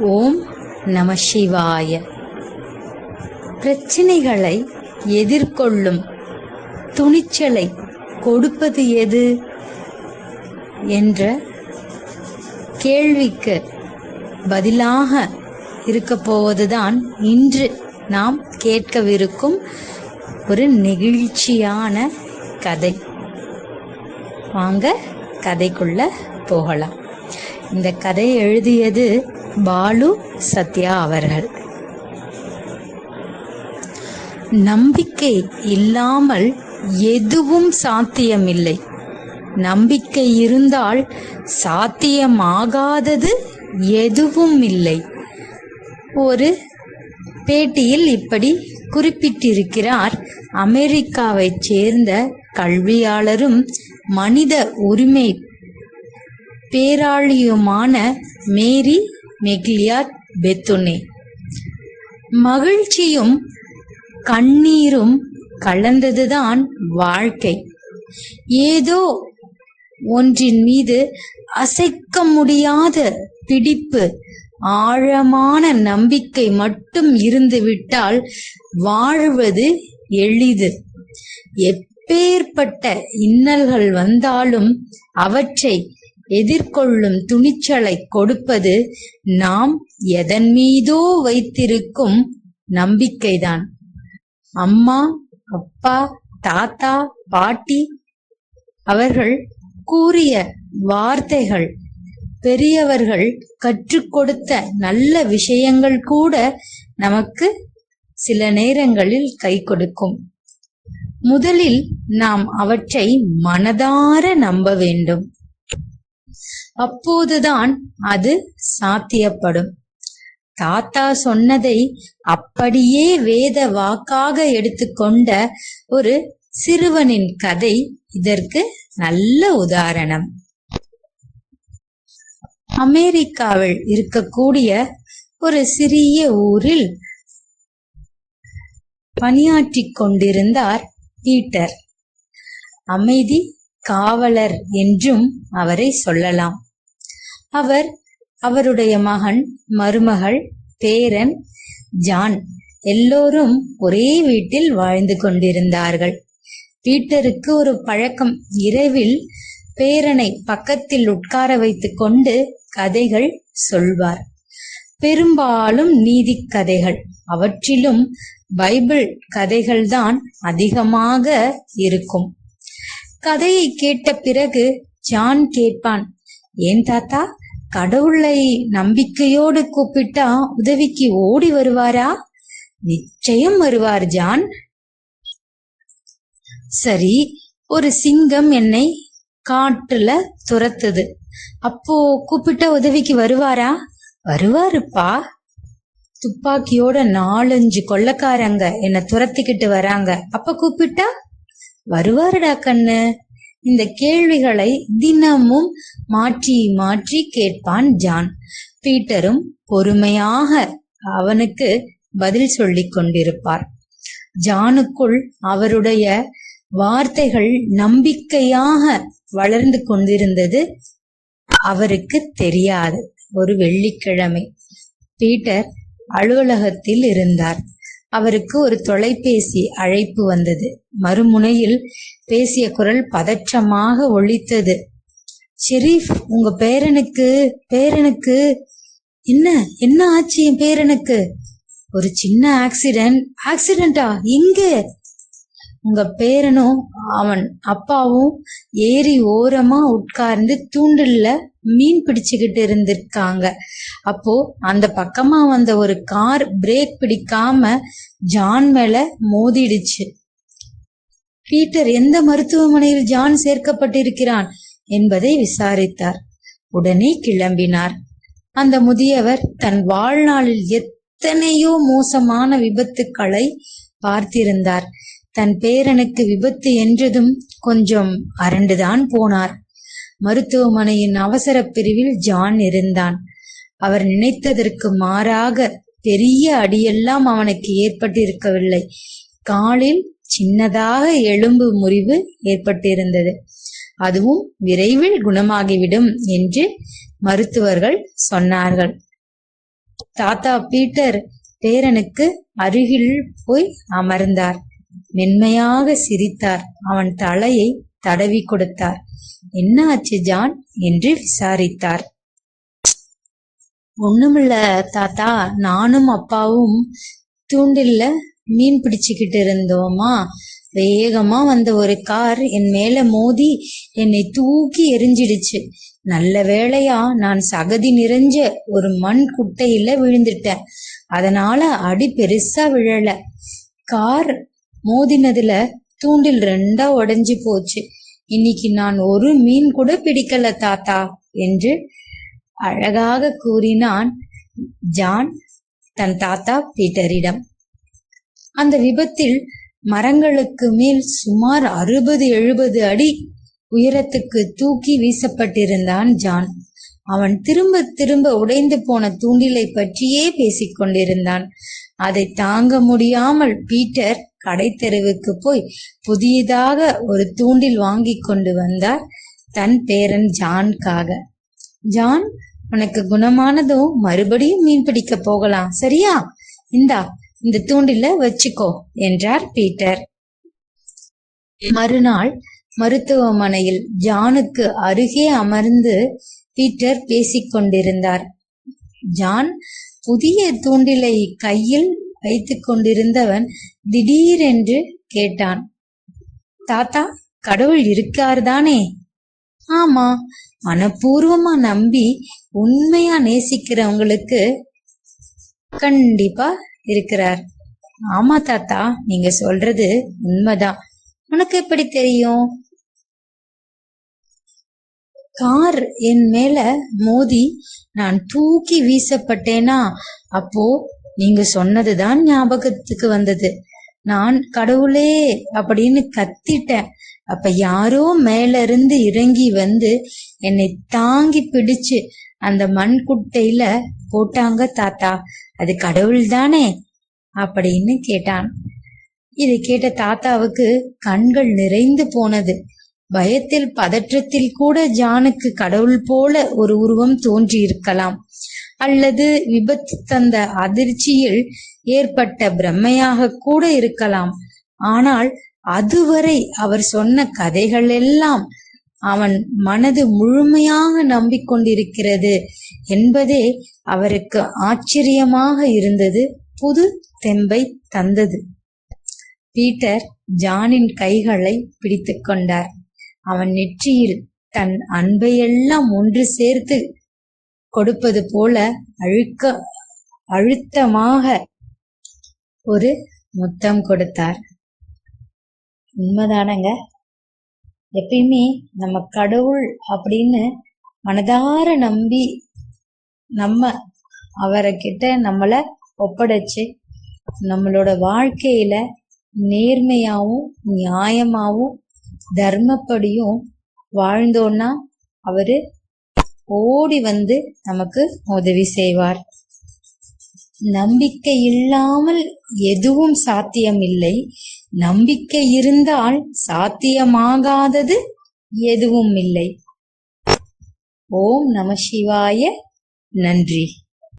ஓம் நம சிவாய. பிரச்சனைகளை எதிர்கொள்ளும் துணிச்சலை கொடுப்பது எது என்ற கேள்விக்கு பதிலாக இருக்க போவதுதான் இன்று நாம் கேட்கவிருக்கும் ஒரு நெகிழ்ச்சியான கதை. வாங்க கதைக்குள்ள போகலாம். இந்த கதை எழுதியது பாலு சத்யா அவர்கள். நம்பிக்கை இல்லாமல் எதுவும் சாத்தியமில்லை. நம்பிக்கை இருந்தால் சாத்தியமாகாதது எதுவும் இல்லை ஒரு பேட்டியில் இப்படி குறிப்பிட்டிருக்கிறார். அமெரிக்காவைச் சேர்ந்த கல்வியாளரும் மனித உரிமை பேராளியுமான மேரி மெக்லியாட் பெத்துனே மகிழ்ச்சியும் கண்ணீரும் கலந்ததுதான் வாழ்க்கை. ஏதோ ஒன்றின் மீது அசைக்க முடியாத பிடிப்பு ஆழமான நம்பிக்கை மட்டும் இருந்துவிட்டால் வாழ்வது எளிது. எப்பேற்பட்ட இன்னல்கள் வந்தாலும் அவற்றை எதிர்கொள்ளும் துணிச்சலை கொடுப்பது நாம் எதன் மீதோ வைத்திருக்கும் நம்பிக்கைதான். அம்மா அப்பா தாத்தா பாட்டி அவர்கள் கூறிய வார்த்தைகள் பெரியவர்கள் கற்றுக் கொடுத்த நல்ல விஷயங்கள் கூட நமக்கு சில நேரங்களில் கை கொடுக்கும். முதலில் நாம் அவற்றை மனதார நம்ப வேண்டும். அப்போதுதான் அது சாத்தியப்படும். தாத்தா சொன்னதை அப்படியே வேத வாக்காக எடுத்துக்கொண்ட ஒரு சிறுவனின் கதை இதற்கு நல்ல உதாரணம். அமெரிக்காவில் இருக்கக்கூடிய ஒரு சிறிய ஊரில் பணியாற்றிக் கொண்டிருந்தார் பீட்டர். அமைதி காவலர் என்றும் அவரை சொல்லலாம். அவர் அவருடைய மகன் மருமகள் பேரன் ஜான் எல்லோரும் ஒரே வீட்டில் வாழ்ந்து கொண்டிருந்தார்கள். பீட்டருக்கு ஒரு பழக்கம். இரவில் பேரனை பக்கத்தில் உட்கார வைத்துக் கொண்டு கதைகள் சொல்வார். பெரும்பாலும் நீதி கதைகள். அவற்றிலும் பைபிள் கதைகள்தான் அதிகமாக இருக்கும். கதையை கேட்ட பிறகு ஜான் கேட்பான் ஏன் தாத்தா கடவுளை நம்பிக்கையோடு கூப்பிட்டா உதவிக்கு ஓடி வருவாரா? நிச்சயம் வருவார் ஜான். சரி ஒரு சிங்கம் என்னை காட்டுல துரத்துது. அப்போ கூப்பிட்ட உதவிக்கு வருவாரா? வருவாருப்பா. துப்பாக்கியோட நாலஞ்சு கொள்ளக்காரங்க என்ன துரத்திக்கிட்டு வராங்க. அப்ப கூப்பிட்டா? வருவாருடா கண்ணு. இந்த கேள்விகளை தினமும் மாற்றி மாற்றி கேட்பான் ஜான். பீட்டரும் பொறுமையாக அவனுக்கு பதில் சொல்லிக் கொண்டிருப்பார். ஜானுக்குள் அவருடைய வார்த்தைகள் நம்பிக்கையாக வளர்ந்து கொண்டிருந்தது அவருக்கு தெரியாது. ஒரு வெள்ளிக்கிழமை. பீட்டர் அலுவலகத்தில் இருந்தார். அவருக்கு ஒரு தொலைபேசி அழைப்பு வந்தது. மறுமுனையில் பேசிய குரல் பதற்றமாக ஒழித்தது. ஷெரீஃப் உங்க பேரனுக்கு பேரனுக்கு என்ன என்ன ஆச்சு என் பேரனுக்கு? ஒரு சின்ன ஆக்சிடென்ட் ஆக்சிடென்டா எங்க? உங்க பேரனும் அவன் அப்பாவும் ஏரி ஓரமா உட்கார்ந்து தூண்டில்ல மீன் பிடிச்சுக்கிட்டு இருந்திருக்காங்க. அப்போ அந்த பக்கமா வந்த ஒரு கார் பிரேக் பிடிக்காம ஜான் மேல மோதிடுச்சு. பீட்டர் எந்த மருத்துவமனையில் ஜான் சேர்க்கப்பட்டிருக்கிறான் என்பதை விசாரித்தார். உடனே கிளம்பினார். அந்த முதியவர் தன் வாழ்நாளில் எத்தனையோ மோசமான விபத்துக்களை பார்த்திருந்தார். தன் பேரனுக்கு விபத்து என்றதும் கொஞ்சம் அரண்டுதான் போனார். மருத்துவமனையின் அவசர பிரிவில் ஜான் இருந்தான். அவர் நினைத்ததற்கு மாறாக பெரிய அடியெல்லாம் அவனுக்கு ஏற்பட்டிருக்கவில்லை. காலில் சின்னதாக எலும்பு முறிவு ஏற்பட்டிருந்தது. அதுவும் விரைவில் குணமாகிவிடும் என்று மருத்துவர்கள் சொன்னார்கள். தாத்தா பீட்டர் பேரனுக்கு அருகில் போய் அமர்ந்தார். மென்மையாக சிரித்தார். அவன் தலையை தடவி கொடுத்தார். என்ன ஆச்சு ஜான்? என்று விசாரித்தார். ஒண்ணுமில்ல தாத்தா நானும் அப்பாவும் தூண்டில்ல மீன் பிடிச்சுக்கிட்டு இருந்தோமா? வேகமா வந்த ஒரு கார் என் மேல மோதி என்னை தூக்கி எரிஞ்சிடுச்சு. நல்ல வேளையா நான் சகதி நிறைஞ்ச ஒரு மண் குட்டையில விழுந்துட்டேன். அதனால அடி பெருசா விழல. கார் மோதினதுல தூண்டில் ரெண்டா உடைஞ்சு போச்சு. இன்னைக்கு நான் ஒரு மீன் கூட பிடிக்கல தாத்தா என்று அழகாக கூறினான் ஜான் தன் தாத்தா பீட்டரிடம். அந்த விபத்தில் மரங்களுக்கு மேல் சுமார் அறுபது எழுபது அடி உயரத்துக்கு தூக்கி வீசப்பட்டிருந்தான் ஜான். அவன் திரும்ப திரும்ப உடைந்து போன தூண்டிலை பற்றியே பேசிக்கொண்டிருந்தான். அதை தாங்க முடியாமல் பீட்டர் கடைத்தெருவுக்கு போய் புதியதாக ஒரு தூண்டில் வாங்கி கொண்டு வந்தார் தன் பேரன் ஜான்காக. ஜான் உனக்கு குணமானதும் மறுபடியும் மீன் பிடிக்க போகலாம் சரியா? இந்தா இந்த தூண்டில வச்சுக்கோ என்றார் பீட்டர். மறுநாள் மருத்துவமனையில் ஜானுக்கு அருகே அமர்ந்து பீட்டர் பேசிக் கொண்டிருந்தார். ஜான் புதிய தூண்டிலை கையில் வைத்துக் கொண்டிருந்தவன் திடீரென்று கேட்டான் தாத்தா கடவுள் இருக்கார் தானே ஆமா மனப்பூர்வமா நம்பி உண்மையா நேசிக்கிறவங்களுக்கு கண்டிப்பா இருக்கிறார். ஆமா தாத்தா நீங்க சொல்றது உண்மைதான். உனக்கு எப்படி தெரியும்? கார் என் மேல மோதி நான் தூக்கி வீசப்பட்டேனா? அப்போ நீங்க சொன்னதுதான் ஞாபகத்துக்கு வந்தது. நான் கடவுளே அப்படின்னு கத்திட்டேன். அப்ப யாரோ மேல இருந்து இறங்கி வந்து என்னை தாங்கி பிடிச்சு அந்த மண் குட்டையில போட்டாங்க தாத்தா அது கடவுள் தானே அப்படின்னு கேட்டான். இதை கேட்ட தாத்தாவுக்கு கண்கள் நிறைந்து போனது. பயத்தில் பதற்றத்தில் கூட ஜானுக்கு கடவுள் போல ஒரு உருவம் தோன்றி இருக்கலாம் அல்லது விபத்து தந்த அதிர்ச்சியில் ஏற்பட்ட பிரம்மையாக கூட இருக்கலாம். ஆனால் அதுவரை அவர் சொன்ன கதைகள் எல்லாம் அவன் மனது முழுமையாக நம்பிக்கொண்டிருக்கிறது என்பதே அவருக்கு ஆச்சரியமாக இருந்தது புது தெம்பை தந்தது. பீட்டர் ஜானின் கைகளை பிடித்து கொண்டார். அவன் நெற்றியில் தன் அன்பையெல்லாம் ஒன்று சேர்த்து கொடுப்பது போல அழுக்க அழுத்தமாக ஒரு முத்தம் கொடுத்தார். உண்மைதானங்க? எப்பயுமே நம்ம கடவுள் அப்படின்னு மனதார நம்பி நம்ம அவரை கிட்ட நம்மள ஒப்படைச்சு நம்மளோட வாழ்க்கையில நேர்மையாவும் நியாயமாவும் தர்மப்படியும் வாழ்ந்தோன்னா அவரு ஓடி வந்து நமக்கு உதவி செய்வார். நம்பிக்கை இல்லாமல் எதுவும் சாத்தியம் இல்லை. நம்பிக்கை இருந்தால் சாத்தியமாகாதது எதுவும் இல்லை. ஓம் நம சிவாய. நன்றி.